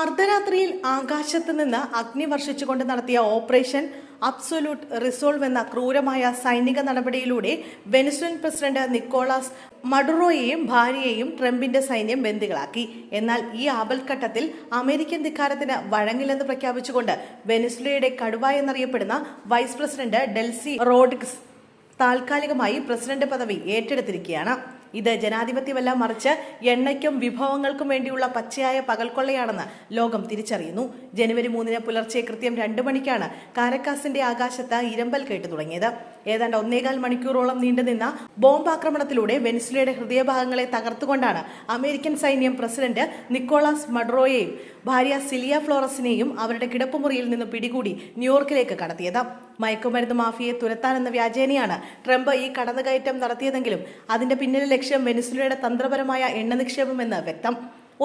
അർദ്ധരാത്രിയിൽ ആകാശത്ത് നിന്ന് അഗ്നി വർഷിച്ചുകൊണ്ട് നടത്തിയ ഓപ്പറേഷൻ അബ്സൊല്യൂട്ട് റിസോൾവ് എന്ന ക്രൂരമായ സൈനിക നടപടിയിലൂടെ വെനിസ്വൻ പ്രസിഡന്റ് നിക്കോളാസ് മഡുറോയെയും ഭാര്യയെയും ട്രംപിന്റെ സൈന്യം ബന്ദികളാക്കി. എന്നാൽ ഈ ആപൽഘട്ടത്തിൽ അമേരിക്കൻ ധിക്കാരത്തിന് വഴങ്ങില്ലെന്ന് പ്രഖ്യാപിച്ചുകൊണ്ട് വെനിസ്വലയുടെ കടുവ എന്നറിയപ്പെടുന്ന വൈസ് പ്രസിഡന്റ് ഡെൽസി റോഡ്രിഗ്സ് താൽക്കാലികമായി പ്രസിഡന്റ് പദവി ഏറ്റെടുത്തിരിക്കുകയാണ്. ഇത് ജനാധിപത്യമല്ല മറിച്ച് എണ്ണയ്ക്കും വിഭവങ്ങൾക്കും വേണ്ടിയുള്ള പച്ചയായ പകൽക്കൊള്ളയാണെന്ന് ലോകം തിരിച്ചറിയുന്നു. ജനുവരി മൂന്നിന് പുലർച്ചെ കൃത്യം രണ്ടു മണിക്കാണ് കാരക്കാസിന്റെ ആകാശത്ത് ഇരമ്പൽ കേട്ടു തുടങ്ങിയത്. ഏതാണ്ട് ഒന്നേകാൽ മണിക്കൂറോളം നീണ്ടുനിന്ന ബോംബാക്രമണത്തിലൂടെ വെനിസുലയുടെ ഹൃദയഭാഗങ്ങളെ തകർത്തുകൊണ്ടാണ് അമേരിക്കൻ സൈന്യം പ്രസിഡന്റ് നിക്കോളാസ് മഡ്രോയെയും ഭാര്യ സിലിയ ഫ്ലോറസിനെയും അവരുടെ കിടപ്പുമുറിയിൽ നിന്ന് പിടികൂടി ന്യൂയോർക്കിലേക്ക് കടത്തിയത്. മയക്കുമരുന്ന് മാഫിയെ തുരത്താനെന്ന വ്യാജേനയാണ് ട്രംപ് ഈ കടന്നുകയറ്റം നടത്തിയതെങ്കിലും അതിന്റെ പിന്നിലെ ലക്ഷ്യം വെനിസുലയുടെ തന്ത്രപരമായ എണ്ണ നിക്ഷേപമെന്ന് വ്യക്തം.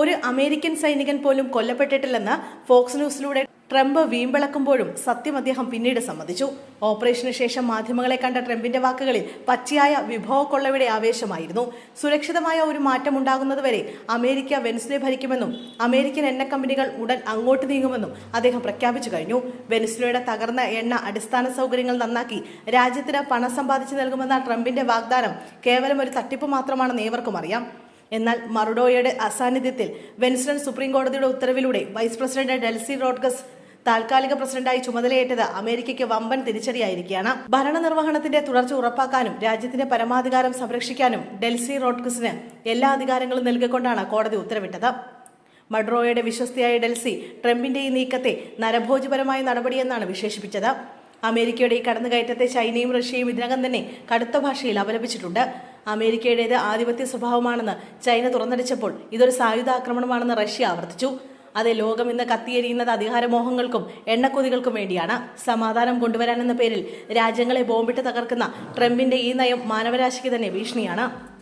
ഒരു അമേരിക്കൻ സൈനികൻ പോലും കൊല്ലപ്പെട്ടിട്ടില്ലെന്ന് ഫോക്സ് ന്യൂസിലൂടെ ട്രംപ് വീമ്പിളക്കുമ്പോഴും സത്യം അദ്ദേഹം പിന്നീട് സമ്മതിച്ചു. ഓപ്പറേഷന് ശേഷം മാധ്യമങ്ങളെ കണ്ട ട്രംപിന്റെ വാക്കുകളിൽ പച്ചയായ വിഭവ കൊള്ളയുടെ ആവേശമായിരുന്നു. സുരക്ഷിതമായ ഒരു മാറ്റം ഉണ്ടാകുന്നതുവരെ അമേരിക്ക വെനിസ്ലെ ഭരിക്കുമെന്നും അമേരിക്കൻ എണ്ണ കമ്പനികൾ ഉടൻ അങ്ങോട്ട് നീങ്ങുമെന്നും അദ്ദേഹം പ്രഖ്യാപിച്ചു കഴിഞ്ഞു. വെനിസ്ലയുടെ തകർന്ന എണ്ണ അടിസ്ഥാന സൗകര്യങ്ങൾ നന്നാക്കി രാജ്യത്തിന് പണം സമ്പാദിച്ചു നൽകുമെന്ന ട്രംപിന്റെ വാഗ്ദാനം കേവലം ഒരു തട്ടിപ്പ് മാത്രമാണെന്ന് ഏവർക്കും അറിയാം. എന്നാൽ മറുഡോയുടെ അസാന്നിധ്യത്തിൽ വെൻസ്റ്റൺ സുപ്രീം കോടതിയുടെ ഉത്തരവിലൂടെ വൈസ് പ്രസിഡന്റ് ഡെൽസി റോഡ്ഗസ് താൽക്കാലിക പ്രസിഡന്റായി ചുമതലയേറ്റത് അമേരിക്കയ്ക്ക് വമ്പൻ തിരിച്ചടിയായിരിക്കുകയാണ്. ഭരണനിർവഹണത്തിന്റെ തുടർച്ച ഉറപ്പാക്കാനും രാജ്യത്തിന്റെ പരമാധികാരം സംരക്ഷിക്കാനും ഡെൽസി റോഡ്ക്സിന് എല്ലാ അധികാരങ്ങളും നൽകിക്കൊണ്ടാണ് കോടതി ഉത്തരവിട്ടത്. മഡ്രോയുടെ വിശ്വസ്തയായ ഡെൽസി ട്രംപിന്റെ ഈ നീക്കത്തെ നരഭോജപരമായ നടപടിയെന്നാണ് വിശേഷിപ്പിച്ചത്. അമേരിക്കയുടെ ഈ കടന്നുകയറ്റത്തെ ചൈനയും റഷ്യയും ഇതിനകം തന്നെ കടുത്ത ഭാഷയിൽ അപലപിച്ചിട്ടുണ്ട്. അമേരിക്കയുടേത് ആധിപത്യ സ്വഭാവമാണെന്ന് ചൈന തുറന്നടിച്ചപ്പോൾ ഇതൊരു സായുധ ആക്രമണമാണെന്ന് റഷ്യ ആവർത്തിച്ചു. അതെ ലോകം ഇന്ന് കത്തിയെരിയുന്നത് അധികാരമോഹങ്ങൾക്കും എണ്ണക്കൊതികൾക്കും വേണ്ടിയാണ്. സമാധാനം കൊണ്ടുവരാനെന്ന പേരിൽ രാജ്യങ്ങളെ ബോംബിട്ട് തകർക്കുന്ന ട്രംപിന്റെ ഈ നയം മാനവരാശിക്ക് തന്നെ ഭീഷണിയാണ്.